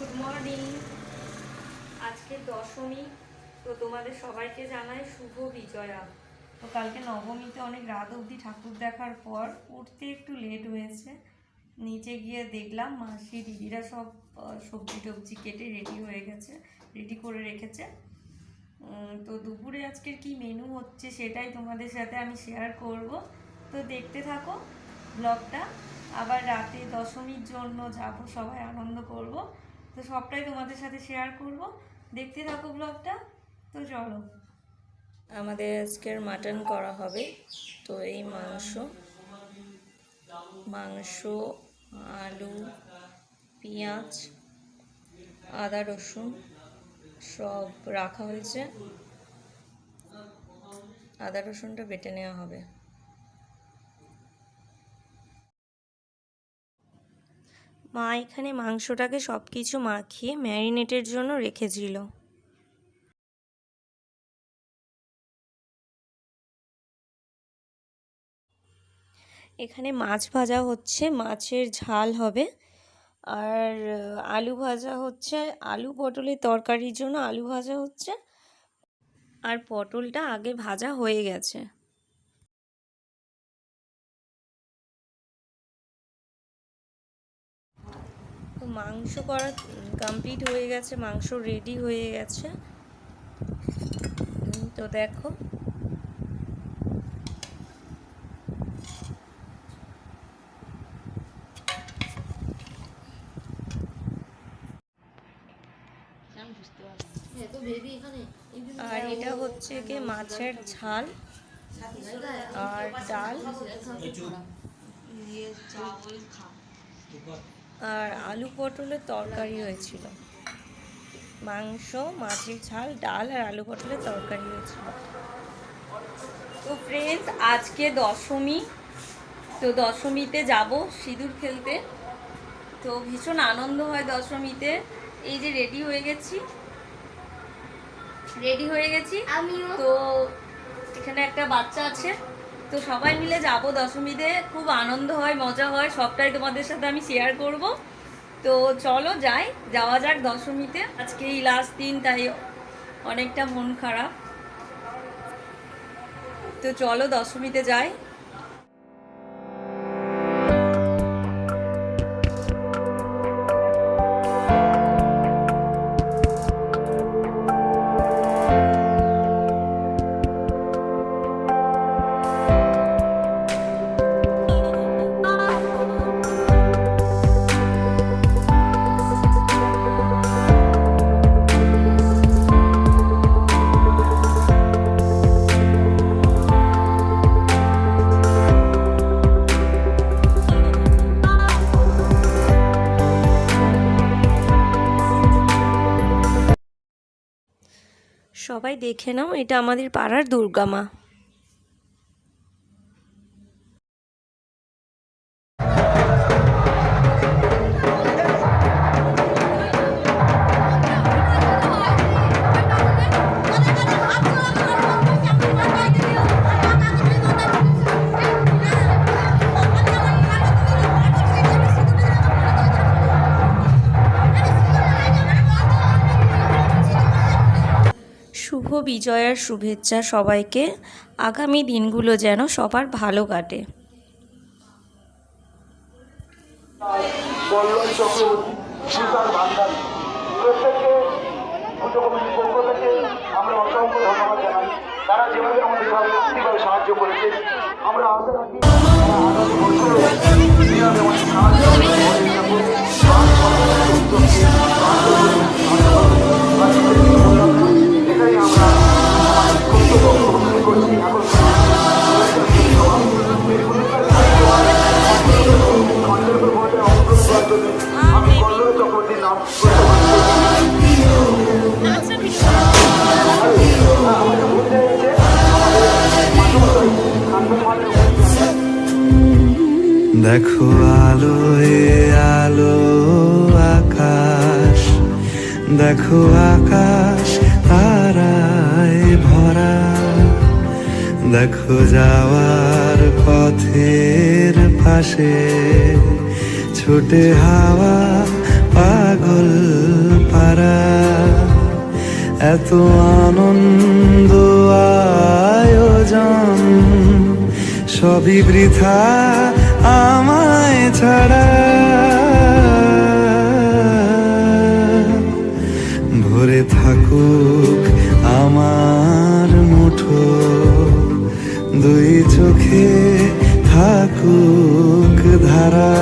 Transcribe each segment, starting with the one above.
Good morning আজকে দশমী, তো তোমাদের সবাইকে জানাই শুভ বিজয়া। তো কালকে নবমীতে অনেক রাত অবধি ঠাকুর দেখার পর উঠতে একটু লেট হয়েছে। নিচে গিয়ে দেখলাম মাসি, দিদিরা সব সবজি টবজি কেটে রেডি হয়ে গেছে রেডি করে রেখেছে। তো দুপুরে আজকের কি মেনু হচ্ছে সেটাই তোমাদের সাথে আমি শেয়ার করব। তো দেখতে থাকো ব্লগটা আবার রাতে দশমীর জন্য যাব, সবাই আনন্দ করব। তো সবটাই তোমাদের সাথে শেয়ার করব। দেখতে থাকো ব্লগটা তো চলো। আমাদের আজকের মাটন করা হবে, তো এই মাংস। মাংস, আলু, পেঁয়াজ, আদা, রসুন, সব রাখা হয়েছে। আদা, রসুনটা বেটে নেওয়া হবে। মা এখানে মাংসটাকে সব কিছু মাখিয়ে ম্যারিনেটের জন্য রেখেছিল। এখানে মাছ ভাজা হচ্ছে, মাছের ঝাল হবে। আর আলু ভাজা হচ্ছে, আলু পটলের তরকারির জন্য আলু ভাজা হচ্ছে। আর পটলটা আগে ভাজা হয়ে গেছে। মাংস করা কমপ্লিট হয়ে গেছে মাংস রেডি হয়ে গেছে। তো দেখো। আর এটা হচ্ছে কি মাছের ঝাল আর ডাল। আর আলু পটলের তরকারি হয়েছিল। মাংস মাছের ঝাল ডাল আর আলু পটলের তরকারি হয়েছিল। তো ফ্রেন্ডস আজকে দশমী। তো দশমীতে যাব সিঁদুর খেলতে। তো ভীষণ আনন্দ হয় দশমীতে। এই যে রেডি হয়ে গেছি। রেডি হয়ে গেছি। তো এখানে একটা বাচ্চা আছে। তো সবাই মিলে যাব দশমীতে। খুব আনন্দ হয়, মজা হয়, সবটাই তোমাদের সাথে আমি শেয়ার করব। তো চলো যাই, যাওয়া যাক দশমীতে। আজকে এই লাস্ট দিন, তাই অনেকটা মন খারাপ। তো চলো দশমীতে যাই। সবাই দেখে নাও এটা আমাদের পাড়ার দুর্গা মা। বিজয়ার শুভেচ্ছা সবাইকে। আগামী দিনগুলো যেন সবার ভালো কাটে। আমরা অসংখ্য ধন্যবাদ জানাই। তারা যেভাবে আমাদের সাহায্য করেছে, আমরা আশা রাখি দেখো আলো এ আলো আকাশ দেখো আকাশ তারায় ভরা দেখো যাওয়ার পথের পাশে। ছোটে হাওয়া, পাগল পারা এত আনন্দ, আয়োজন, সবই বৃথা আমায় ছাড়া। ভরে থাকুক আমার মুঠো, দুই চোখে থাকুক ধারা।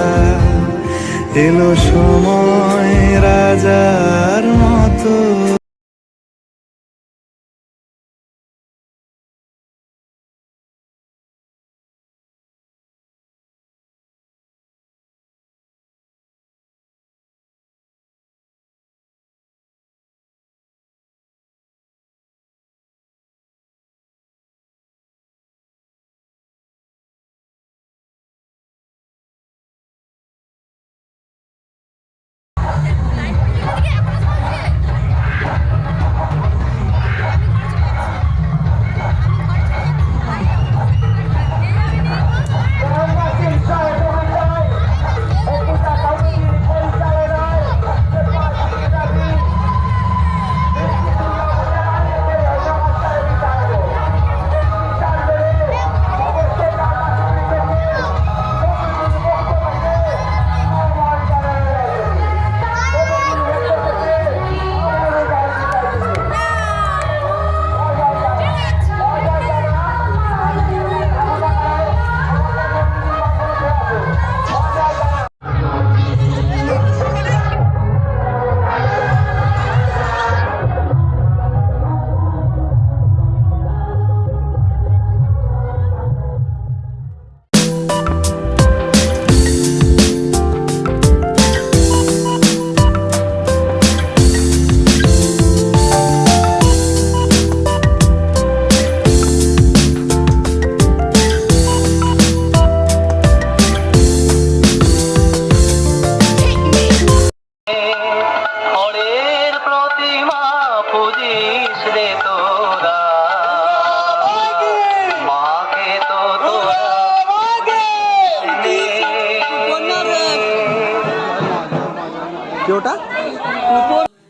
এলো সময় রাজার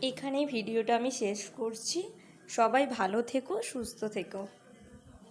এখানেই ভিডিওটা আমি শেষ করছি। সবাই ভালো থেকো সুস্থ থেকো।